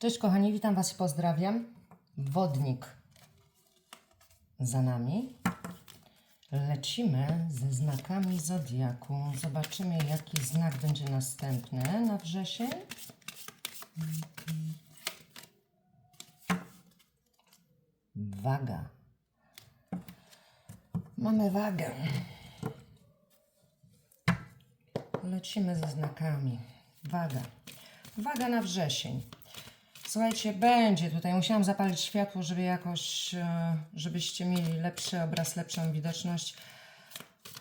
Cześć kochani, witam Was i pozdrawiam. Wodnik za nami. Lecimy ze znakami Zodiaku. Zobaczymy, jaki znak będzie następny na wrzesień. Waga. Mamy wagę. Lecimy ze znakami. Waga. Waga na wrzesień. Słuchajcie, będzie tutaj. Musiałam zapalić światło, żeby jakoś, e, żebyście mieli lepszy obraz, lepszą widoczność.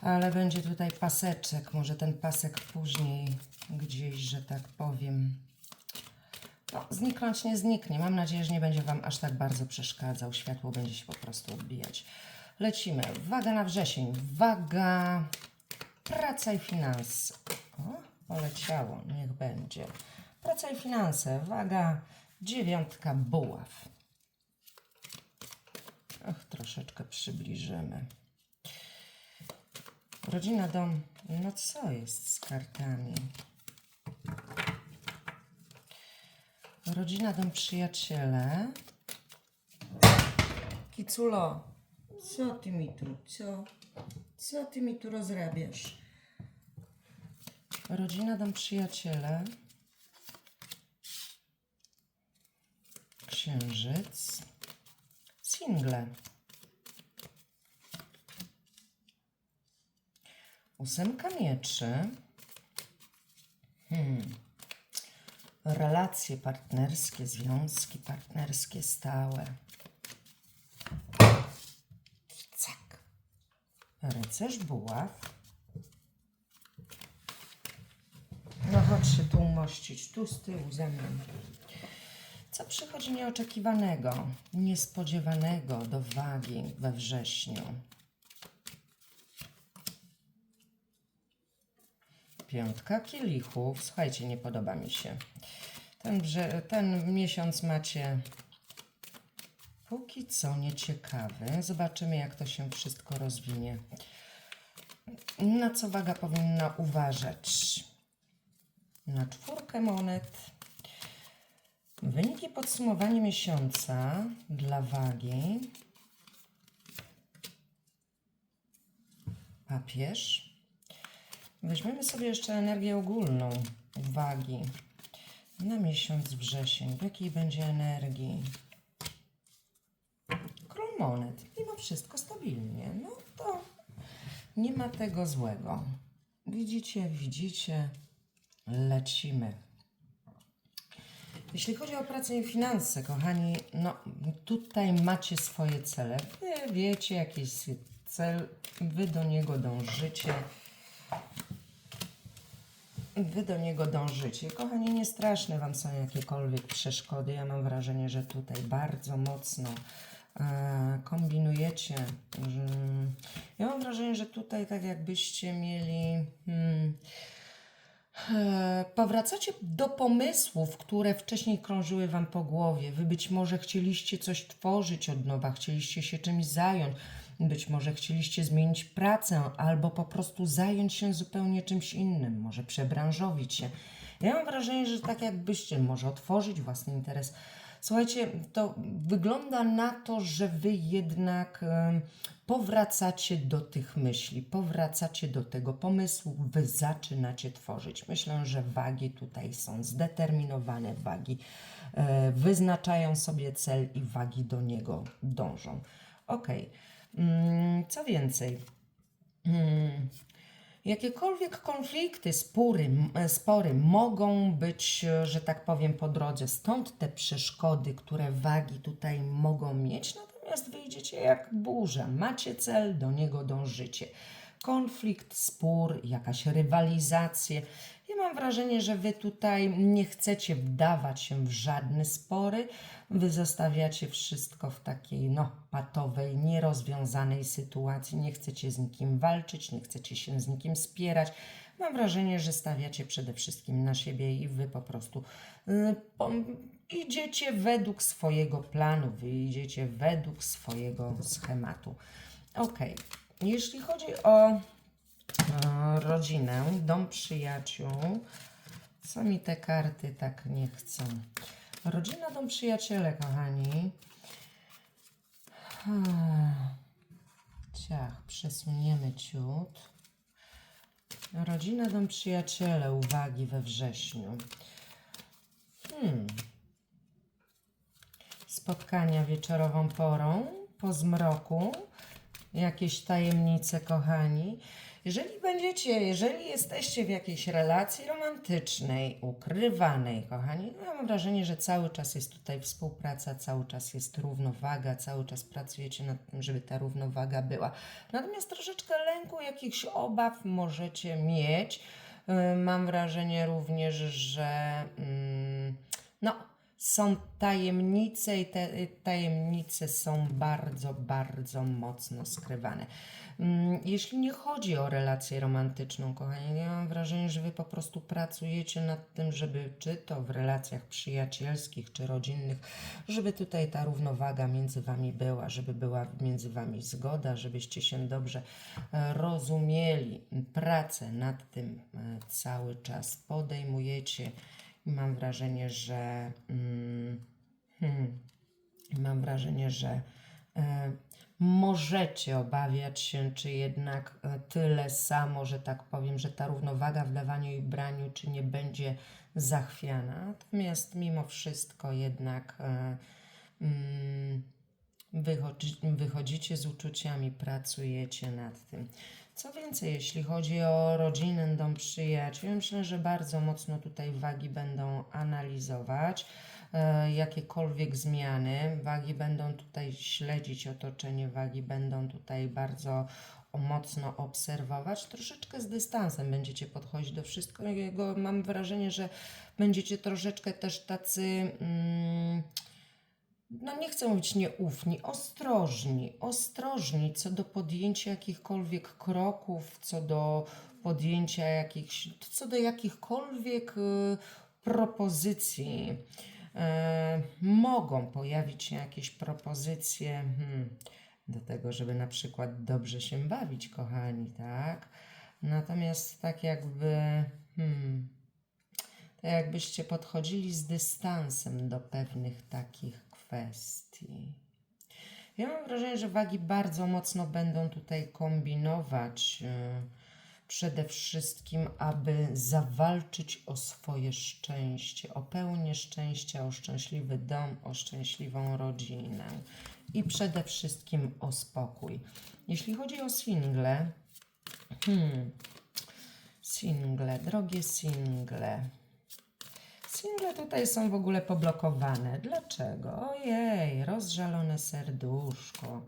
Ale będzie tutaj paseczek. Może ten pasek później gdzieś, że tak powiem. No, zniknąć nie zniknie. Mam nadzieję, że nie będzie Wam aż tak bardzo przeszkadzał. Światło będzie się po prostu odbijać. Lecimy. Waga na wrzesień. Waga, praca i finanse. O, poleciało. Niech będzie. Praca i finanse. Waga, dziewiątka buław. Ach, troszeczkę przybliżymy. Rodzina, dom. No co jest z kartami? Rodzina, dom, przyjaciele. Kiculo, co ty mi tu, co? Co ty mi tu rozrabiasz? Rodzina, dom, przyjaciele. Księżyc. Single. Ósemka mieczy. Hmm. Relacje partnerskie, związki partnerskie stałe. Cak. Rycerz buław. No chodź się tu umościć, tu z tyłu ze mną. Co przychodzi nieoczekiwanego, niespodziewanego do wagi we wrześniu? Piątka kielichów. Słuchajcie, nie podoba mi się. Ten, ten miesiąc macie póki co nieciekawy. Zobaczymy, jak to się wszystko rozwinie. Na co waga powinna uważać? Na czwórkę monet. Wyniki podsumowania miesiąca dla wagi. Papież. Weźmiemy sobie jeszcze energię ogólną wagi na miesiąc wrzesień. W jakiej będzie energii? Król monet. Mimo wszystko stabilnie. No to nie ma tego złego. Widzicie, widzicie. Lecimy. Jeśli chodzi o pracę i finanse, kochani, no tutaj macie swoje cele. Wy wiecie jakiś cel, wy do niego dążycie. Wy do niego dążycie. Kochani, nie straszne Wam są jakiekolwiek przeszkody. Ja mam wrażenie, że tutaj bardzo mocno e, kombinujecie. Mm, ja mam wrażenie, że tutaj tak jakbyście mieli... Hmm, Powracacie do pomysłów, które wcześniej krążyły Wam po głowie. Wy być może chcieliście coś tworzyć od nowa, chcieliście się czymś zająć, być może chcieliście zmienić pracę, albo po prostu zająć się zupełnie czymś innym, może przebranżowić się. Ja mam wrażenie, że tak jakbyście może otworzyć własny interes. Słuchajcie, to wygląda na to, że Wy jednak powracacie do tych myśli, powracacie do tego pomysłu, Wy zaczynacie tworzyć. Myślę, że wagi tutaj są zdeterminowane, wagi e, wyznaczają sobie cel i wagi do niego dążą. Ok, mm, co więcej, mm, Jakiekolwiek konflikty, spory, spory mogą być, że tak powiem, po drodze. Stąd te przeszkody, które wagi tutaj mogą mieć. Natomiast wyjdziecie jak burza. Macie cel, do niego dążycie. Konflikt, spór, jakaś rywalizację. Ja mam wrażenie, że wy tutaj nie chcecie wdawać się w żadne spory. Wy zostawiacie wszystko w takiej, no, patowej, nierozwiązanej sytuacji. Nie chcecie z nikim walczyć, nie chcecie się z nikim spierać. Mam wrażenie, że stawiacie przede wszystkim na siebie i wy po prostu y, po, idziecie według swojego planu, wy idziecie według swojego schematu. Ok, jeśli chodzi o e, rodzinę, dom przyjaciół, co mi te karty tak nie chcą? Rodzina, dom, przyjaciele, kochani. Ciach, przesuniemy ciut. Rodzina, dom, przyjaciele, uwagi we wrześniu. Hmm. Spotkania wieczorową porą, po zmroku, jakieś tajemnice, kochani. Jeżeli będziecie, jeżeli jesteście w jakiejś relacji romantycznej, ukrywanej, kochani, no ja mam wrażenie, że cały czas jest tutaj współpraca, cały czas jest równowaga, cały czas pracujecie nad tym, żeby ta równowaga była. Natomiast troszeczkę lęku, jakichś obaw możecie mieć. Yy, Mam wrażenie również, że mm, no, są tajemnice i te y, tajemnice są bardzo, bardzo mocno skrywane. Mm, Jeśli nie chodzi o relację romantyczną, kochani, ja mam wrażenie, że wy po prostu pracujecie nad tym, żeby czy to w relacjach przyjacielskich, czy rodzinnych, żeby tutaj ta równowaga między wami była, żeby była między wami zgoda, żebyście się dobrze e, rozumieli. Pracę nad tym e, cały czas podejmujecie mam wrażenie, że mm, hmm, mam wrażenie, że e, możecie obawiać się, czy jednak e, tyle samo, że tak powiem, że ta równowaga w dawaniu i braniu, czy nie będzie zachwiana. Natomiast mimo wszystko jednak e, mm, wychodzi, wychodzicie z uczuciami, pracujecie nad tym. Co więcej, jeśli chodzi o rodzinę, dom przyjaciół, myślę, że bardzo mocno tutaj wagi będą analizować e, jakiekolwiek zmiany. Wagi będą tutaj śledzić otoczenie, wagi będą tutaj bardzo mocno obserwować. Troszeczkę z dystansem będziecie podchodzić do wszystkiego. Mam wrażenie, że będziecie troszeczkę też tacy. Mm, no nie chcę mówić nieufni, ostrożni, ostrożni co do podjęcia jakichkolwiek kroków, co do podjęcia jakichś, co do jakichkolwiek y, propozycji. E, mogą pojawić się jakieś propozycje hmm, do tego, żeby na przykład dobrze się bawić, kochani, tak? Natomiast tak jakby, hmm, tak jakbyście podchodzili z dystansem do pewnych takich kwestii. Ja mam wrażenie, że wagi bardzo mocno będą tutaj kombinować. e, Przede wszystkim, aby zawalczyć o swoje szczęście, o pełnię szczęścia, o szczęśliwy dom, o szczęśliwą rodzinę i przede wszystkim o spokój. Jeśli chodzi o single, hmm, single, drogie single, Single tutaj są w ogóle poblokowane. Dlaczego? Ojej, rozżalone serduszko.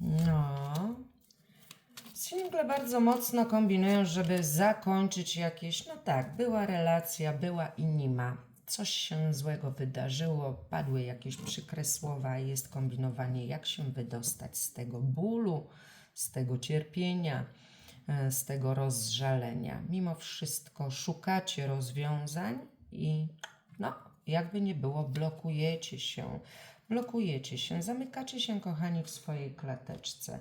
No. Single bardzo mocno kombinują, żeby zakończyć jakieś. No tak, była relacja, była i nie ma. Coś się złego wydarzyło, padły jakieś przykre słowa, jest kombinowanie, jak się wydostać z tego bólu, z tego cierpienia, z tego rozżalenia. Mimo wszystko szukacie rozwiązań i no, jakby nie było, blokujecie się. Blokujecie się, zamykacie się, kochani, w swojej klateczce.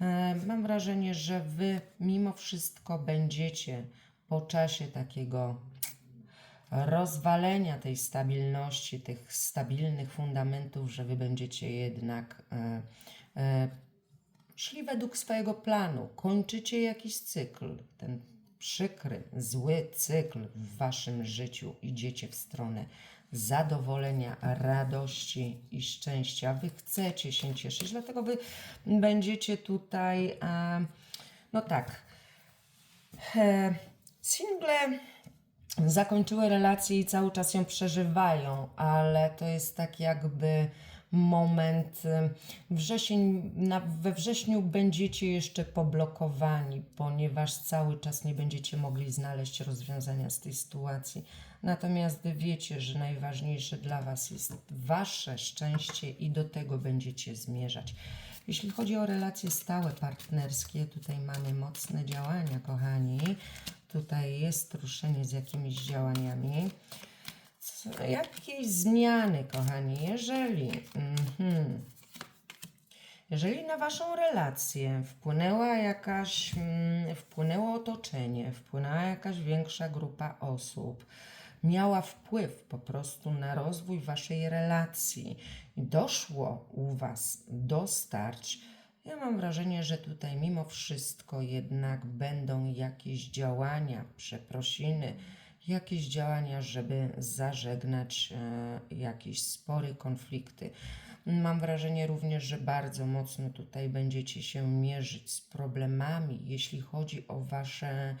E, Mam wrażenie, że wy mimo wszystko będziecie po czasie takiego rozwalenia tej stabilności, tych stabilnych fundamentów, że wy będziecie jednak e, e, szli według swojego planu, kończycie jakiś cykl, ten przykry, zły cykl w waszym życiu, idziecie w stronę zadowolenia, radości i szczęścia. Wy chcecie się cieszyć, dlatego wy będziecie tutaj, e, no tak, e, single zakończyły relację i cały czas ją przeżywają, ale to jest tak jakby moment wrzesień, na, we wrześniu będziecie jeszcze poblokowani, ponieważ cały czas nie będziecie mogli znaleźć rozwiązania z tej sytuacji. Natomiast wiecie, że najważniejsze dla was jest wasze szczęście i do tego będziecie zmierzać. Jeśli chodzi o relacje stałe, partnerskie, tutaj mamy mocne działania, kochani. Tutaj jest ruszenie z jakimiś działaniami. Jakieś zmiany, kochani, jeżeli. mhm, jeżeli na Waszą relację wpłynęła jakaś, mm, wpłynęło otoczenie, wpłynęła jakaś większa grupa osób, miała wpływ po prostu na rozwój waszej relacji. I doszło u was do starć. Ja mam wrażenie, że tutaj mimo wszystko jednak będą jakieś działania, przeprosiny, jakieś działania, żeby zażegnać e, jakieś spory, konflikty. Mam wrażenie również, że bardzo mocno tutaj będziecie się mierzyć z problemami, jeśli chodzi o wasze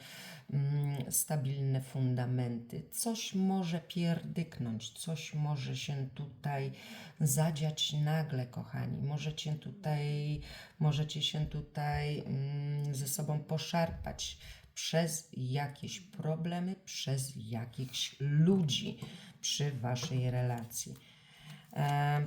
mm, stabilne fundamenty. Coś może pierdyknąć, coś może się tutaj zadziać nagle, kochani. Możecie tutaj, możecie się tutaj mm, ze sobą poszarpać przez jakieś problemy, przez jakichś ludzi przy waszej relacji. E,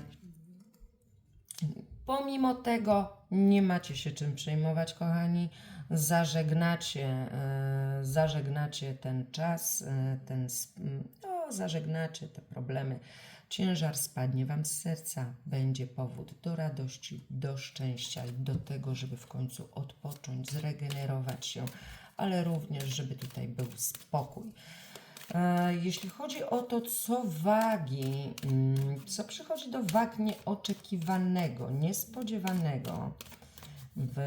Pomimo tego nie macie się czym przejmować, kochani. Zażegnacie, e, zażegnacie ten czas, e, ten, no, zażegnacie te problemy. Ciężar spadnie Wam z serca, będzie powód do radości, do szczęścia i do tego, żeby w końcu odpocząć, zregenerować się, ale również, żeby tutaj był spokój. E, Jeśli chodzi o to, co wagi, mm, co przychodzi do wag nieoczekiwanego, niespodziewanego w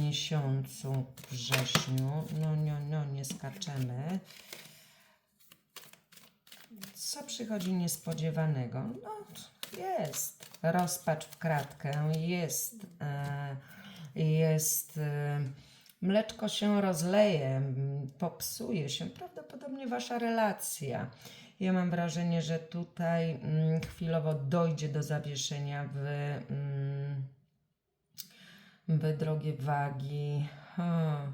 miesiącu wrześniu, no, no, no, nie skaczemy. Co przychodzi niespodziewanego? No, jest rozpacz w kratkę, jest, e, jest e, mleczko się rozleje, popsuje się prawdopodobnie wasza relacja. Ja mam wrażenie, że tutaj mm, chwilowo dojdzie do zawieszenia w, mm, w drogie wagi. Hmm.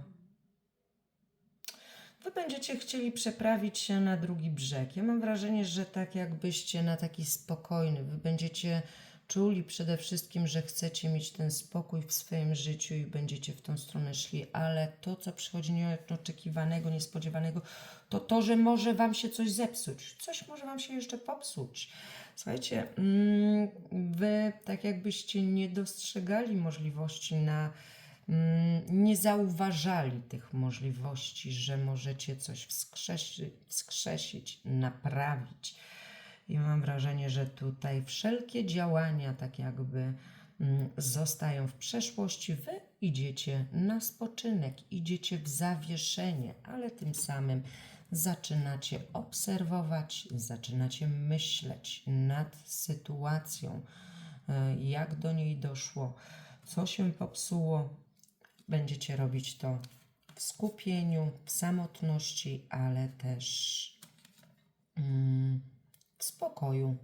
Wy będziecie chcieli przeprawić się na drugi brzeg. Ja mam wrażenie, że tak jakbyście na taki spokojny, wy będziecie czuli przede wszystkim, że chcecie mieć ten spokój w swoim życiu i będziecie w tą stronę szli, ale to, co przychodzi nieoczekiwanego, niespodziewanego, to to, że może wam się coś zepsuć, coś może wam się jeszcze popsuć. Słuchajcie, mm, wy tak jakbyście nie dostrzegali możliwości na mm, nie zauważali tych możliwości, że możecie coś wskrzesi, wskrzesić, naprawić. I mam wrażenie, że tutaj wszelkie działania, tak jakby mm, zostają w przeszłości. Wy idziecie na spoczynek, idziecie w zawieszenie, ale tym samym zaczynacie obserwować, zaczynacie myśleć nad sytuacją, e, jak do niej doszło, co się popsuło. Będziecie robić to w skupieniu, w samotności, ale też mm, w spokoju.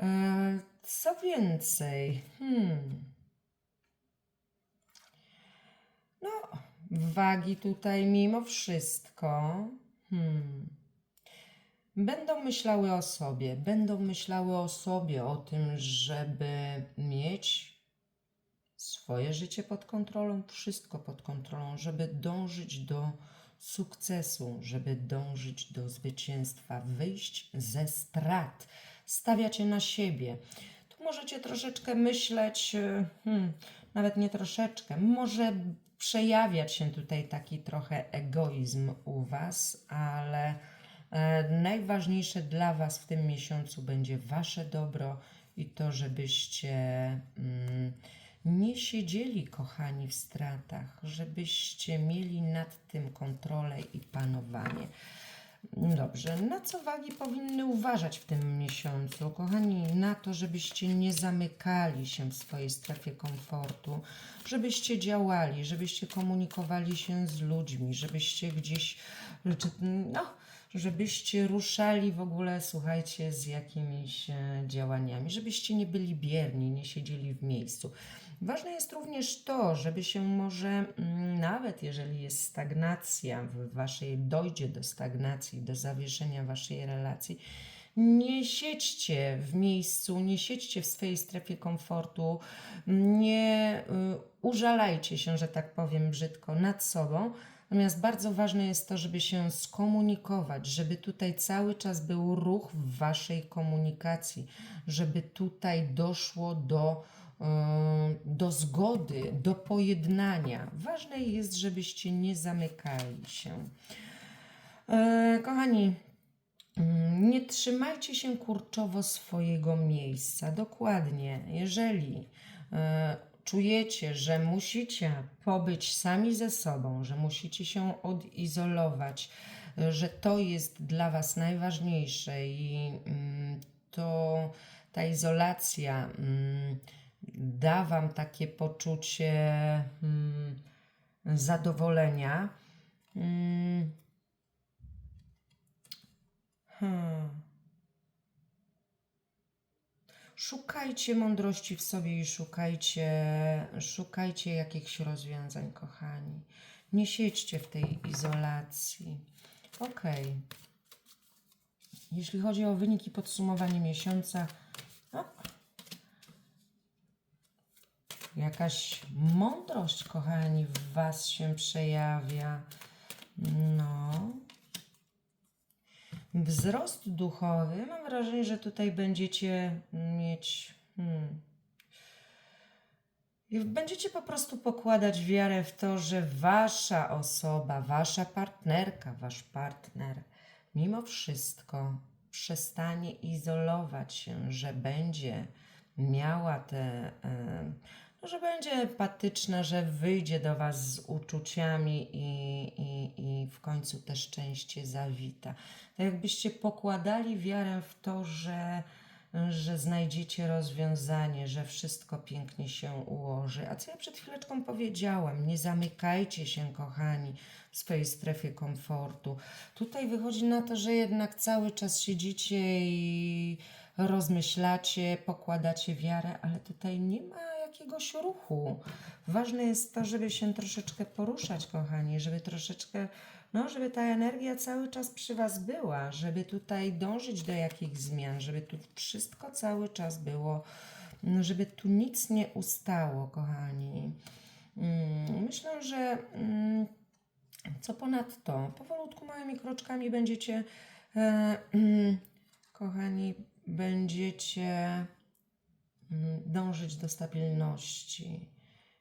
E, co więcej, hmm. No, wagi tutaj mimo wszystko hmm. będą myślały o sobie, będą myślały o sobie, o tym, żeby mieć swoje życie pod kontrolą, wszystko pod kontrolą, żeby dążyć do sukcesu, żeby dążyć do zwycięstwa, wyjść ze strat, stawiacie na siebie. Tu możecie troszeczkę myśleć, e, hmm, nawet nie troszeczkę, może przejawiać się tutaj taki trochę egoizm u Was, ale e, najważniejsze dla Was w tym miesiącu będzie Wasze dobro i to, żebyście. Mm, nie siedzieli, kochani, w stratach, żebyście mieli nad tym kontrolę i panowanie. Dobrze, na co wagi powinny uważać w tym miesiącu? Kochani, na to, żebyście nie zamykali się w swojej strefie komfortu, żebyście działali, żebyście komunikowali się z ludźmi, żebyście gdzieś, no, żebyście ruszali w ogóle, słuchajcie, z jakimiś e, działaniami, żebyście nie byli bierni, nie siedzieli w miejscu. Ważne jest również to, żeby się może, mm, nawet jeżeli jest stagnacja w waszej, dojdzie do stagnacji, do zawieszenia waszej relacji, nie siedźcie w miejscu, nie siedźcie w swojej strefie komfortu, nie y, użalajcie się, że tak powiem brzydko, nad sobą. Natomiast bardzo ważne jest to, żeby się skomunikować, żeby tutaj cały czas był ruch w waszej komunikacji, żeby tutaj doszło do do zgody, do pojednania. Ważne jest, żebyście nie zamykali się. E, Kochani, Mm, Nie trzymajcie się kurczowo swojego miejsca. Dokładnie. Jeżeli e, czujecie, że musicie pobyć sami ze sobą, że musicie się odizolować, e, że to jest dla Was najważniejsze i mm, to ta izolacja mm, da Wam takie poczucie mm, zadowolenia. Mm, Hmm. Szukajcie mądrości w sobie i szukajcie, szukajcie jakichś rozwiązań, kochani. Nie siedźcie w tej izolacji. Ok. Jeśli chodzi o wyniki podsumowanie miesiąca, no, jakaś mądrość, kochani, w Was się przejawia. No. Wzrost duchowy. Mam wrażenie, że tutaj będziecie mieć. Hmm, będziecie po prostu pokładać wiarę w to, że wasza osoba, wasza partnerka, wasz partner, mimo wszystko przestanie izolować się, że będzie miała te. Że będzie empatyczna, że wyjdzie do Was z uczuciami i, i, i w końcu te szczęście zawita. Tak jakbyście pokładali wiarę w to, że, że znajdziecie rozwiązanie, że wszystko pięknie się ułoży. A co ja przed chwileczką powiedziałam? Nie zamykajcie się, kochani, w swojej strefie komfortu. Tutaj wychodzi na to, że jednak cały czas siedzicie i rozmyślacie, pokładacie wiarę, ale tutaj nie ma jakiegoś ruchu. Ważne jest to, żeby się troszeczkę poruszać, kochani, żeby troszeczkę, no, żeby ta energia cały czas przy Was była, żeby tutaj dążyć do jakichś zmian, żeby tu wszystko cały czas było, no, żeby tu nic nie ustało, kochani. Mm, Myślę, że mm, co ponadto, powolutku, małymi kroczkami będziecie, e, kochani, będziecie dążyć do stabilności.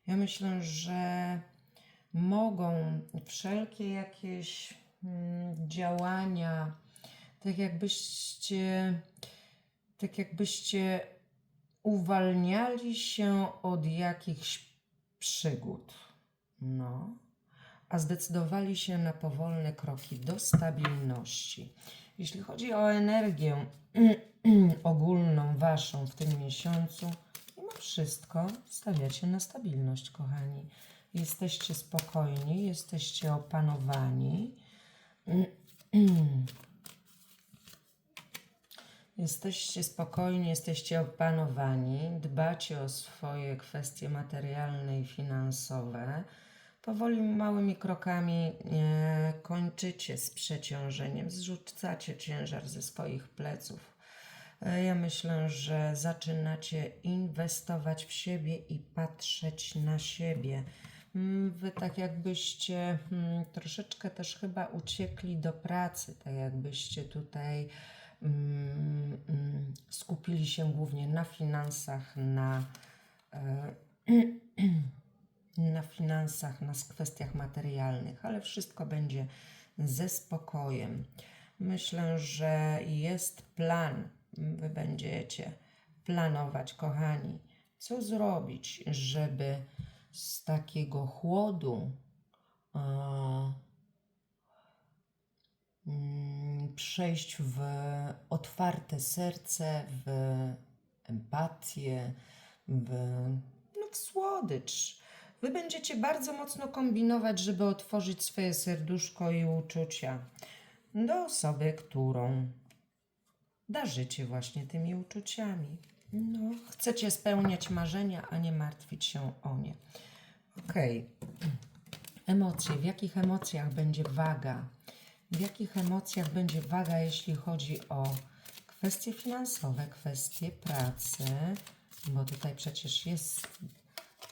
Ja myślę, że mogą wszelkie jakieś mm, działania, tak jakbyście, tak jakbyście uwalniali się od jakichś przygód. No a zdecydowali się na powolne kroki do stabilności. Jeśli chodzi o energię ogólną waszą w tym miesiącu, mimo wszystko stawiacie na stabilność, kochani. Jesteście spokojni, jesteście opanowani. Jesteście spokojni, jesteście opanowani, dbacie o swoje kwestie materialne i finansowe. Powoli, małymi krokami e, kończycie z przeciążeniem, zrzucacie ciężar ze swoich pleców. E, ja myślę, że zaczynacie inwestować w siebie i patrzeć na siebie. Mm, Wy tak jakbyście mm, troszeczkę też chyba uciekli do pracy, tak jakbyście tutaj mm, skupili się głównie na finansach, na, e, na finansach, na kwestiach materialnych, ale wszystko będzie ze spokojem. Myślę, że jest plan. Wy będziecie planować, kochani, co zrobić, żeby z takiego chłodu mm, przejść w otwarte serce, w empatię, w, no, w słodycz. Wy będziecie bardzo mocno kombinować, żeby otworzyć swoje serduszko i uczucia do osoby, którą darzycie właśnie tymi uczuciami. No, chcecie spełniać marzenia, a nie martwić się o nie. Okej. Emocje. W jakich emocjach będzie waga? W jakich emocjach będzie waga, jeśli chodzi o kwestie finansowe, kwestie pracy? Bo tutaj przecież jest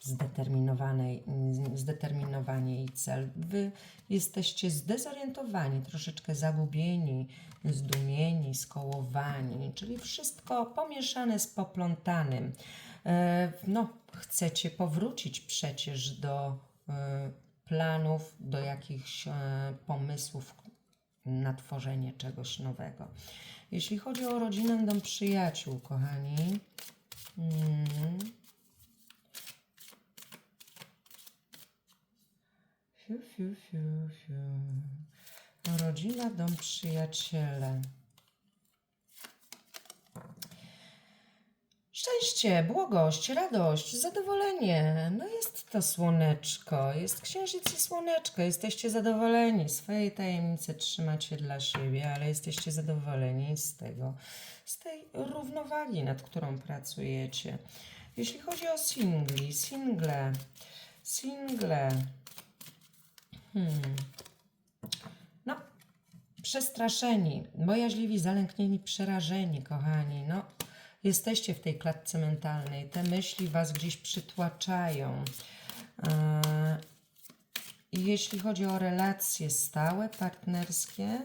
zdeterminowanej, zdeterminowanie jej cel. Wy jesteście zdezorientowani, troszeczkę zagubieni, zdumieni, skołowani, czyli wszystko pomieszane z poplątanym. E, No, chcecie powrócić przecież do e, planów, do jakichś e, pomysłów, na tworzenie czegoś nowego. Jeśli chodzi o rodzinę, dom przyjaciół, kochani. Mm. Fiu, fiu, fiu, fiu. Rodzina, dom, przyjaciele. Szczęście, błogość, radość, zadowolenie. No jest to słoneczko, jest księżyc i słoneczko. Jesteście zadowoleni. Swoje tajemnice trzymacie dla siebie, ale jesteście zadowoleni z tego, z tej równowagi, nad którą pracujecie. Jeśli chodzi o singli, single, single. Hmm. No, przestraszeni, bojaźliwi, zalęknieni, przerażeni, kochani. No, jesteście w tej klatce mentalnej. Te myśli was gdzieś przytłaczają. I jeśli chodzi o relacje stałe, partnerskie,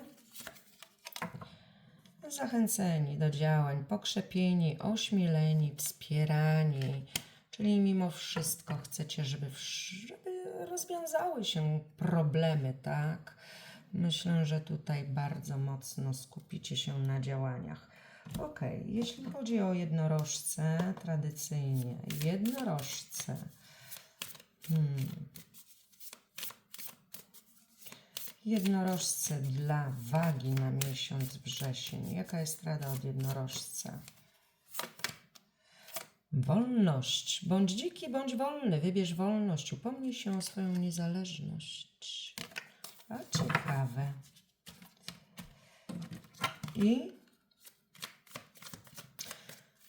zachęceni do działań, pokrzepieni, ośmieleni, wspierani, czyli mimo wszystko chcecie, żeby, żeby rozwiązały się problemy, tak? Myślę, że tutaj bardzo mocno skupicie się na działaniach. Ok, jeśli chodzi o jednorożce, tradycyjnie jednorożce. Hmm. Jednorożce dla wagi na miesiąc wrzesień. Jaka jest rada od jednorożca? Wolność. Bądź dziki, bądź wolny. Wybierz wolność. Upomnij się o swoją niezależność. A ciekawe. I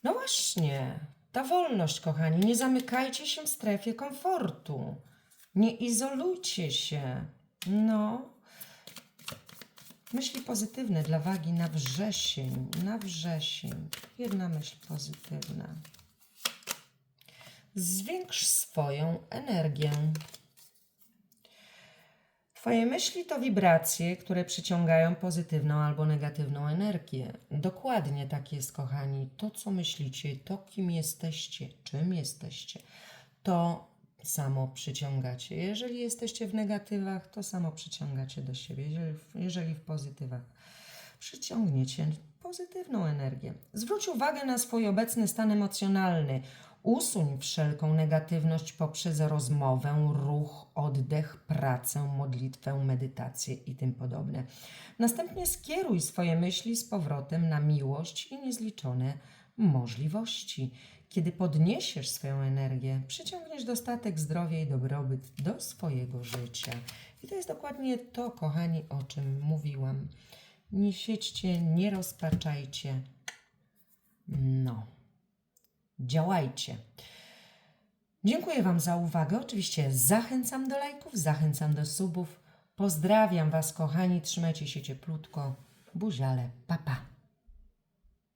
no właśnie, ta wolność, kochani. Nie zamykajcie się w strefie komfortu. Nie izolujcie się. No. Myśli pozytywne dla wagi na wrzesień. Na wrzesień. Jedna myśl pozytywna. Zwiększ swoją energię. Twoje myśli to wibracje, które przyciągają pozytywną albo negatywną energię. Dokładnie tak jest, kochani. To, co myślicie, to, kim jesteście, czym jesteście, to samo przyciągacie. Jeżeli jesteście w negatywach, to samo przyciągacie do siebie. Jeżeli, jeżeli w pozytywach, przyciągniecie pozytywną energię. Zwróć uwagę na swój obecny stan emocjonalny. Usuń wszelką negatywność poprzez rozmowę, ruch, oddech, pracę, modlitwę, medytację i tym podobne. Następnie skieruj swoje myśli z powrotem na miłość i niezliczone możliwości. Kiedy podniesiesz swoją energię, przyciągniesz dostatek, zdrowie i dobrobyt do swojego życia. I to jest dokładnie to, kochani, o czym mówiłam. Nie siedźcie, nie rozpaczajcie. No działajcie. Dziękuję Wam za uwagę. Oczywiście zachęcam do lajków, zachęcam do subów. Pozdrawiam Was, kochani. Trzymajcie się cieplutko. Buziale. Pa, pa.